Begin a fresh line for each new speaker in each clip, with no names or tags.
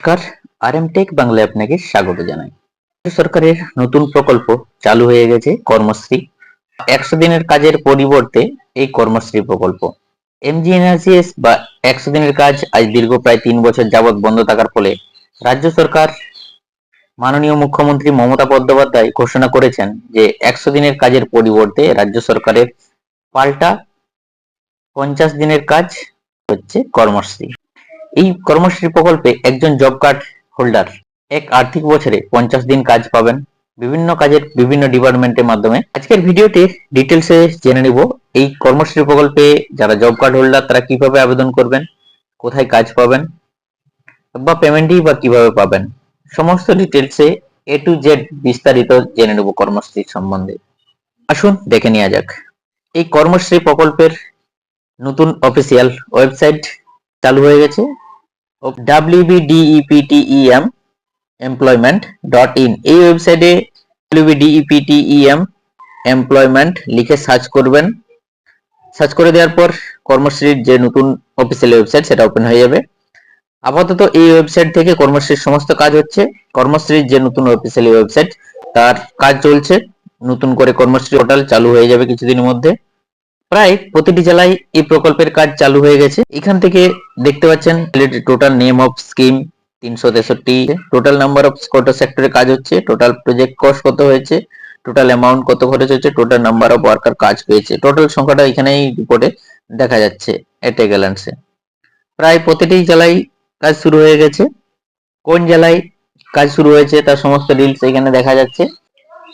নমস্কার আর M take বাংলায় আপনাকে স্বাগত জানাই। সরকারের নতুন প্রকল্প চালু হয়ে গেছে, কর্মশ্রী। একশো দিনের কাজের পরিবর্তে এই কর্মশ্রী প্রকল্প। এমজি এনআরসিএস বা একশো দিনের কাজ আজ দীর্ঘ প্রায় তিন বছর যাবৎ বন্ধ থাকার ফলে রাজ্য সরকার মাননীয় মুখ্যমন্ত্রী মমতা বন্দ্যোপাধ্যায় ঘোষণা করেছেন যে একশো দিনের কাজের পরিবর্তে রাজ্য সরকারের পাল্টা পঞ্চাশ দিনের কাজ হচ্ছে কর্মশ্রী। এই কর্মশ্রী প্রকল্পে একজন জব কার্ড হোল্ডার এক আর্থিক বছরে পঞ্চাশ দিন কাজ পাবেন। বিভিন্ন কাজের বিভিন্ন ডিপার্টমেন্টের মাধ্যমে। আজকের ভিডিওতে ডিটেলসে জেনে নিব এই কর্মশ্রী প্রকল্পে যারা জব কার্ড হোল্ডার তারা কীভাবে আবেদন করবেন, কোথায় কাজ পাবেন বা পেমেন্টই বা কীভাবে পাবেন। সমস্ত ডিটেলসে এ টু জেড বিস্তারিত জেনে নেব কর্মশ্রী সম্বন্ধে। আসুন দেখে নেওয়া যাক। এই কর্মশ্রী প্রকল্পের নতুন অফিসিয়াল ওয়েবসাইট চালু হয়ে গেছে। ডাব্লিউবিডিইপিটিইএম এমপ্লয়মেন্ট ডট ইন এই ওয়েবসাইটে ডাব্লিউবিডিইপিটিইএম এমপ্লয়মেন্ট লিখে সার্চ করবেন। সার্চ করে দেওয়ার পর কর্মশ্রীর যে নতুন অফিসিয়াল ওয়েবসাইট সেটা ওপেন হয়ে যাবে। আপাতত এই ওয়েবসাইট থেকে কর্মশ্রীর সমস্ত কাজ হচ্ছে। কর্মশ্রীর যে নতুন অফিসিয়াল ওয়েবসাইট তার কাজ চলছে। নতুন করে কর্মশ্রী পোর্টাল চালু হয়ে যাবে কিছুদিনের মধ্যে। প্রায় প্রতিটি জেলায় এই প্রকল্পের কাজ চালু হয়ে গেছে। এখান থেকে দেখতে পাচ্ছেন? টোটাল নেম অফ স্কিম তিনশো তেষট্টি। টোটাল নাম্বার অফ কোটা সেক্টরে কাজ হচ্ছে? টোটাল প্রজেক্ট কস্ট কত হয়েছে? টোটাল অ্যামাউন্ট কত খরচ হচ্ছে? টোটাল নাম্বার অফ ওয়ার্কার কাজ পেয়েছে। টোটাল সংখ্যাটা এখানেই রিপোর্টে দেখা যাচ্ছে এটে গ্যালান্সে প্রায় প্রতিটি জেলায় কাজ শুরু হয়ে গেছে। কোন জেলায় কাজ শুরু হয়েছে? তার সমস্ত ডিলস এখানে দেখা যাচ্ছে।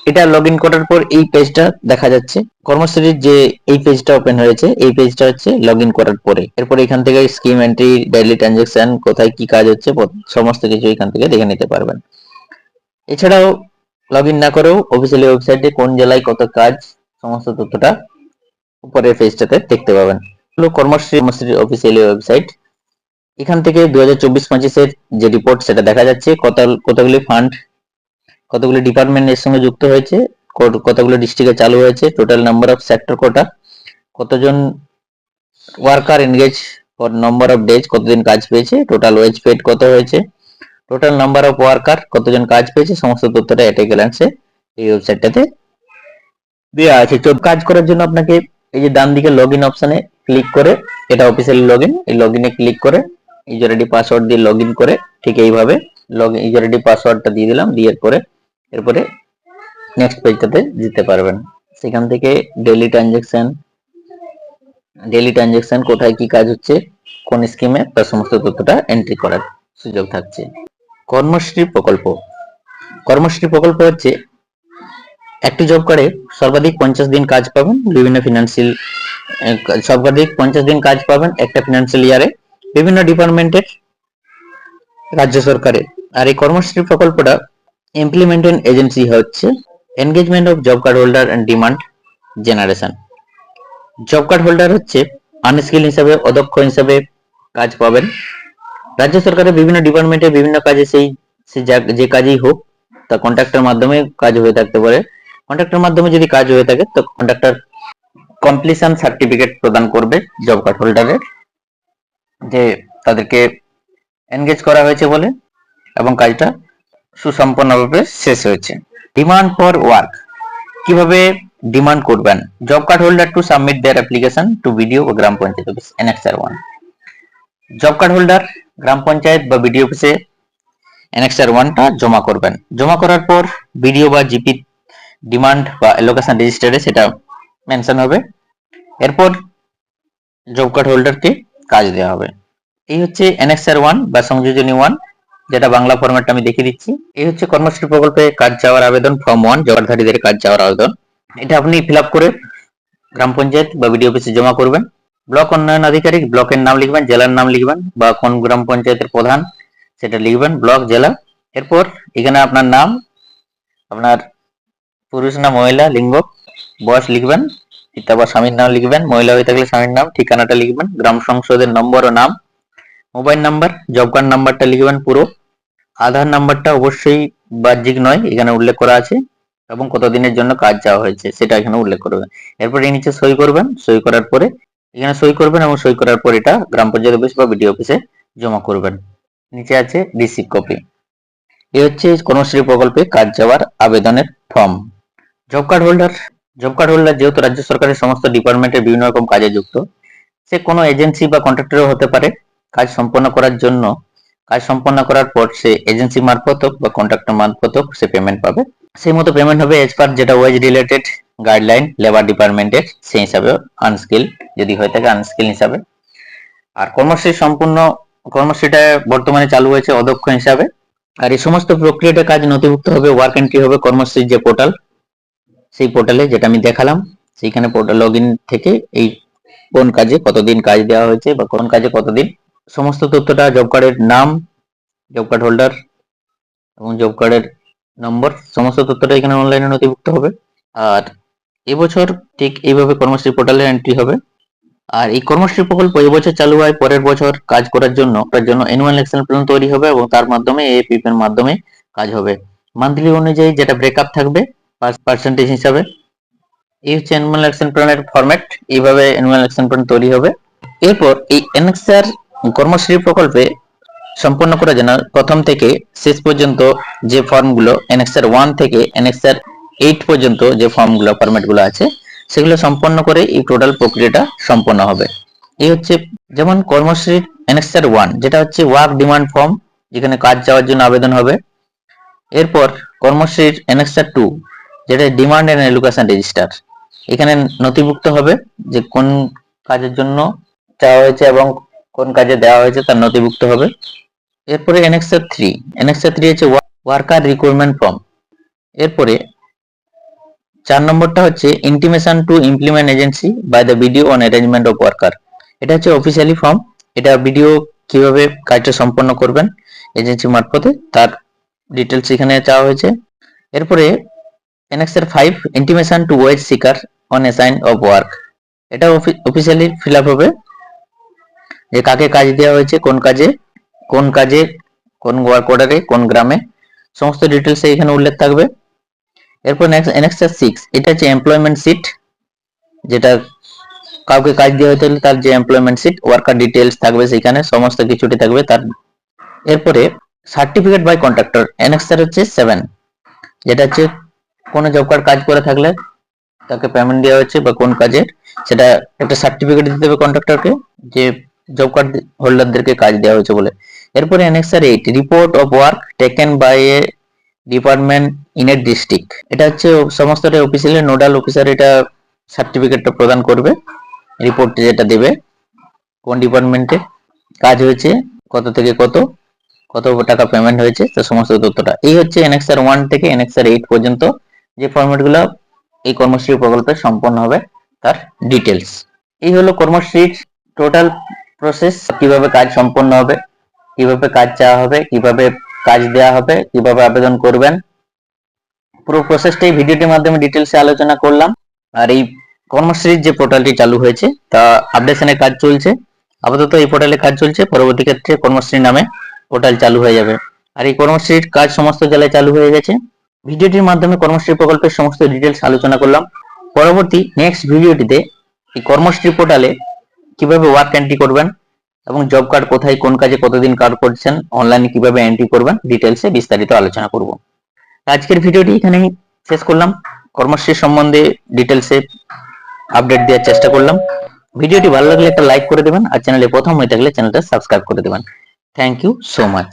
এটা লগ ইন করার পর এই পেজটা দেখা যাচ্ছে। কর্মশ্রীর যে এই পেজটা ওপেন হয়েছে, এই পেজটা হচ্ছে লগ ইন করার পরে। এরপর এখান থেকে স্কিম এন্ট্রি ডেইলি ট্রানজাকশন কোথায় কি কাজ হচ্ছে সমস্ত কিছু এখান থেকে দেখে নিতে পারবেন। এছাড়াও লগ ইন না করেও অফিসিয়াল ওয়েবসাইটে কোন জেলায় কত কাজ, সমস্ত তথ্যটা উপরের পেজটাতে দেখতে পাবেন। হলো কর্মশ্রী কর্মশ্রীর অফিসিয়াল ওয়েবসাইট এখান থেকে দু হাজার চব্বিশ পঁচিশের যে রিপোর্ট সেটা দেখা যাচ্ছে। কত কতগুলি ফান্ড কতগুলি ডিপার্টমেন্ট এর সঙ্গে যুক্ত হয়েছে কতগুলো ডিস্ট্রিক্টে চালু হয়েছে total number of sector quota, কতজন worker engage for number of days কতদিন কাজ পেয়েছে টোটাল ওয়েজ পেড কত হয়েছে টোটাল নাম্বার অফ ওয়ার্কার কতজন কাজ পেয়েছে, সমস্ত তথ্যটা এটে গ্যালান্সে এই ওয়েবসাইটটাতে দেওয়া আছে। তো কাজ করার জন্য আপনাকে এই যে ডান দিকে লগ ইন অপশনে ক্লিক করে, এটা অফিসিয়াল লগ ইন এই লগ ইনে ক্লিক করে ইউজার আইডি পাসওয়ার্ড দিয়ে লগ ইন করে, ঠিক এইভাবে লগ ইউজার আইডি পাসওয়ার্ডটা দিয়ে দিলাম, দিয়ে পরে এরপরে নেক্সট পেজটাতে দিতে পারবেন। সেখান থেকে ডেইলি ট্রানজেকশন ডেইলি ট্রানজেকশন কোথায় কি কাজ হচ্ছে, কোন স্কিমে তার সমস্ত তথ্যটা এন্ট্রি করার সুযোগ থাকছে। কর্মশ্রী প্রকল্প কর্মশ্রী প্রকল্প হচ্ছে, একটি জব করে সর্বাধিক পঞ্চাশ দিন কাজ পাবেন, বিভিন্ন ফিনান্সিয়াল সর্বাধিক পঞ্চাশ দিন কাজ পাবেন একটা ফিনান্সিয়াল ইয়ারে বিভিন্ন ডিপার্টমেন্টের রাজ্য সরকারের। আর এই কর্মশ্রী প্রকল্পটা ইমপ্লিমেন্টেন এজেন্সি হচ্ছে engagement of job card holder and demand generation job card holder হচ্ছে আনস্কিল হিসাবে, অদক্ষ হিসাবে কাজ পাবেন। রাজ্য সরকারের বিভিন্ন ডিপার্টমেন্টে বিভিন্ন কাজে সেই যা- কাজই হোক, তা কন্ট্রাক্টের মাধ্যমে কাজ হয়ে থাকতে পারে। কন্ট্রাক্টের মাধ্যমে যদি কাজ হয়ে থাকে, তো কন্ট্রাক্টর কমপ্লিশন সার্টিফিকেট প্রদান করবে জব কার্ড হোল্ডারের যে তাদেরকে এনগেজ করা হয়েছে বলে, এবং কাজটা সুসম্পন্নভাবে শেষ হয়েছে। ডিমান্ড ফর ওয়ার্ক কীভাবে ডিমান্ড করবেন? Job card holder to submit their application to BDO বা গ্রাম panchayat office NXR one job card holder গ্রাম পঞ্চায়েত বা বিডিও অফিসে এনএক্সআর ওয়ানটা জমা করবেন। জমা করার পর বিডিও বা জিপি ডিমান্ড বা লোকেশন রেজিস্টারে সেটা মেনশন হবে। এরপর জব কার্ড হোল্ডারকে কাজ দেওয়া হবে। এই হচ্ছে এনএক্সআর ওয়ান বা সংযোজনী ওয়ান যেটা বাংলা ফরম্যাটটা আমি দেখিয়ে দিচ্ছি। এই হচ্ছে কর্মশ্রী প্রকল্পে কাজ যাওয়ার আবেদন ফর্ম ওয়ান জবাবধারীদের কাজ যাওয়ার আবেদন। এটা আপনি ফিল করে গ্রাম পঞ্চায়েত বা বিডিও অফিসে জমা করবেন। ব্লক উন্নয়ন আধিকারিক ব্লকের নাম লিখবেন, জেলার নাম লিখবেন বা কোন গ্রাম পঞ্চায়েতের প্রধান সেটা লিখবেন, ব্লক, জেলা। এরপর এখানে আপনার নাম, আপনার পুরুষ না মহিলা, লিঙ্গ, বয়স লিখবেন, পিতা বা স্বামীর নাম লিখবেন, মহিলা হয়ে থাকলে স্বামীর নাম, ঠিকানাটা লিখবেন, গ্রাম সংসদের নম্বর ও নাম মোবাইল নাম্বার জব কার্ড নাম্বারটা লিখবেন পুরো। আধার নাম্বারটা অবশ্যই বাহ্যিক নয়, এখানে উল্লেখ করা আছে, এবং কতদিনের জন্য কাজ চাওয়া হয়েছে, সেটা এখানে উল্লেখ করবেন। এরপর এই নিচে সই করবেন, সই করার পরে এখানে সই করবেন, এবং সই করার পর এটা গ্রাম পঞ্চায়েত অফিস বা বিডিও অফিসে জমা করবেন। নিচে আছে রিসিভ কপি এই হচ্ছে কর্মশ্রী প্রকল্পে কাজ যাওয়ার আবেদনের form job card holder job card holder যেহেতু রাজ্য সরকারের সমস্ত ডিপার্টমেন্টের বিভিন্ন রকম কাজে যুক্ত, সে কোনো এজেন্সি বা কন্ট্রাক্টরও হতে পারে। কাজ সম্পন্ন করার জন্য, কাজ সম্পন্ন করার পর সে এজেন্সি মারফত হোক বা কন্ট্রাক্টর মারফত হোক সে পেমেন্ট পাবে। সেই মতো পেমেন্ট হবে এজ পার যেটা ওয়েজ রিলেটেড গাইডলাইন লেবার ডিপার্টমেন্টের সেই হিসাবে আনস্কিল যদি হয়ে থাকে আনস্কিল হিসাবে। আর কর্মশ্রী সম্পূর্ণ কর্মশ্রীটা বর্তমানে চালু হয়েছে অদক্ষ হিসাবে। আর এই সমস্ত প্রক্রিয়াটা কাজ নথিভুক্ত হবে ওয়ার্ক এন্ট্রি হবে কর্মশ্রীর যে পোর্টাল সেই পোর্টালে যেটা আমি দেখালাম, সেইখানে পোর্টাল লগ থেকে এই কোন কাজে কতদিন কাজ দেওয়া হয়েছে বা কোন কাজে কতদিন সমস্ত তথ্যটা জব কার্ডের নাম জব কার্ড হোল্ডার এবং জব কার্ডের নম্বর সমস্ত তথ্যটা এখানে অনলাইনে নথিভুক্ত হবে। আর এবছর ঠিক এইভাবে কর্মশ্রী পোর্টালে এন্ট্রি হবে। আর এই কর্মশ্রী প্রকল্প এবছর চালু হয় পরের বছর কাজ করার জন্য। তার জন্য অ্যানুয়াল অ্যাকশন প্ল্যান তৈরি হবে এবং তার মাধ্যমে এপিএফ মাধ্যমে কাজ হবে। মান্থলি অনুযায়ী যেটা ব্রেকআপ থাকবে পার্সেন্টেজ হিসাবে, এই হচ্ছে অ্যানুয়াল অ্যাকশন প্ল্যানের ফরম্যাট এইভাবে অ্যানুয়াল অ্যাকশন প্ল্যান তৈরি হবে। এরপর এই এনএক্সআর কর্মশ্রী প্রকল্পে সম্পন্ন করার জন্য প্রথম থেকে শেষ পর্যন্ত যে ফর্মগুলো এনএক্সআর ওয়ান থেকে এনএক্সআর এইট পর্যন্ত যে ফর্মগুলো ফরম্যাটগুলো আছে, সেগুলো সম্পন্ন করে এই টোটাল প্রক্রিয়াটা সম্পন্ন হবে। এই হচ্ছে যেমন কর্মশ্রীর এনএক্সআর ওয়ান, যেটা হচ্ছে ওয়ার্ক ডিমান্ড ফর্ম যেখানে কাজ যাওয়ার জন্য আবেদন হবে। এরপর কর্মশ্রীর এনএক্সআর টু যেটা ডিমান্ড এন্ড এডুকেশন রেজিস্টার এখানে নথিভুক্ত হবে যে কোন কাজের জন্য চাওয়া হয়েছে এবং কোন কাজে দেওয়া হয়েছে তার নথিভুক্ত হবে। এরপরে এনএক্সআর থ্রি এনএক্সআর থ্রি হচ্ছে ওয়ার্কার রিক্রুটমেন্ট ফর্ম এরপরে চার নম্বরটা হচ্ছে intimation to implement agency by the video on arrangement of worker এটা হচ্ছে অফিসিয়ালি ফর্ম এটা ভিডিও কীভাবে কাজটা সম্পন্ন করবেন এজেন্সি মারফতে, তার ডিটেলস এখানে চাওয়া হয়েছে। এরপরে এনএক্সের five intimation to wage seeker on assign of work এটা অফিসিয়ালি ফিল আপ হবে। যে কাকে কাজ দেওয়া হয়েছে, কোন কাজে কোন কাজে, কোন ওয়ার্ক অর্ডারে কোন গ্রামে, সমস্ত ডিটেলস এখানে উল্লেখ থাকবে। এরপর নেক্সট এনএক্সএস সিক্স এটা হচ্ছে এমপ্লয়মেন্ট সিট যেটা কাউকে কাজ দেওয়া হতে হলে তার যে এমপ্লয়মেন্ট সিট ওয়ার্কার ডিটেলস থাকবে সেখানে, সমস্ত কিছুটি থাকবে তার। এরপরে সার্টিফিকেট বাই কন্ট্রাক্টর এনএক্সআর হচ্ছে সেভেন যেটা হচ্ছে কোনো জব কার্ড কাজ করে থাকলে তাকে পেমেন্ট দেওয়া হচ্ছে বা কোন কাজের সেটা একটা সার্টিফিকেট দিতে হবে কন্ট্রাক্টরকে যে জব কার্ড হোল্ডারদেরকে কাজ দেওয়া হয়েছে বলে। এরপরে annexure eight report of work taken by a department in a district এটা হচ্ছে সমস্তটা অফিসিয়ালি নোডাল অফিসার এটা সার্টিফিকেটটা প্রদান করবে রিপোর্ট যেটা দেবে, কোন ডিপার্টমেন্টে কাজ হয়েছে, কত থেকে কত কত টাকা পেমেন্ট হয়েছে, তো সমস্ত তথ্যটা। এই হচ্ছে এনএক্সআর ওয়ান থেকে এনএক্সআর এইট পর্যন্ত যে ফরম্যাটগুলো এই কর্মশ্রী প্রকল্পে সম্পন্ন হবে, তার ডিটেলস এই হলো কর্মশ্রীর টোটাল প্রসেস কীভাবে কাজ সম্পন্ন হবে, কীভাবে কাজ চাওয়া হবে, কীভাবে কাজ দেওয়া হবে, কীভাবে আবেদন করবেন। পুরো প্রসেসটাই ভিডিওটির মাধ্যমে ডিটেলসে আলোচনা করলাম। আর এই কর্মশ্রীর যে পোর্টালটি চালু হয়েছে, তা আপডেশনের কাজ চলছে। আপাতত এই পোর্টালে কাজ চলছে, পরবর্তী ক্ষেত্রে কর্মশ্রী নামে পোর্টাল চালু হয়ে যাবে। আর এই কর্মশ্রীর কাজ সমস্ত জেলায় চালু হয়ে গেছে। ভিডিওটির মাধ্যমে কর্মশ্রী প্রকল্পের সমস্ত ডিটেলস আলোচনা করলাম। পরবর্তী নেক্সট ভিডিওটিতে এই কর্মশ্রী পোর্টালে কীভাবে ওয়ার্ক এন্ট্রি করবেন এবং জব কার্ড কোথায়, কোন কাজে কতদিন কার্ড করছেন অনলাইনে কীভাবে এন্ট্রি করবেন ডিটেলসে বিস্তারিত আলোচনা করব। আজকের ভিডিওটি এখানেই শেষ করলাম। কর্মশ্রী সম্বন্ধে ডিটেলসে আপডেট দেওয়ার চেষ্টা করলাম। ভিডিওটি ভালো লাগলে একটা লাইক করে দেবেন, আর চ্যানেলে প্রথম হয়ে থাকলে চ্যানেলটা সাবস্ক্রাইব করে দেবেন। Thank you so much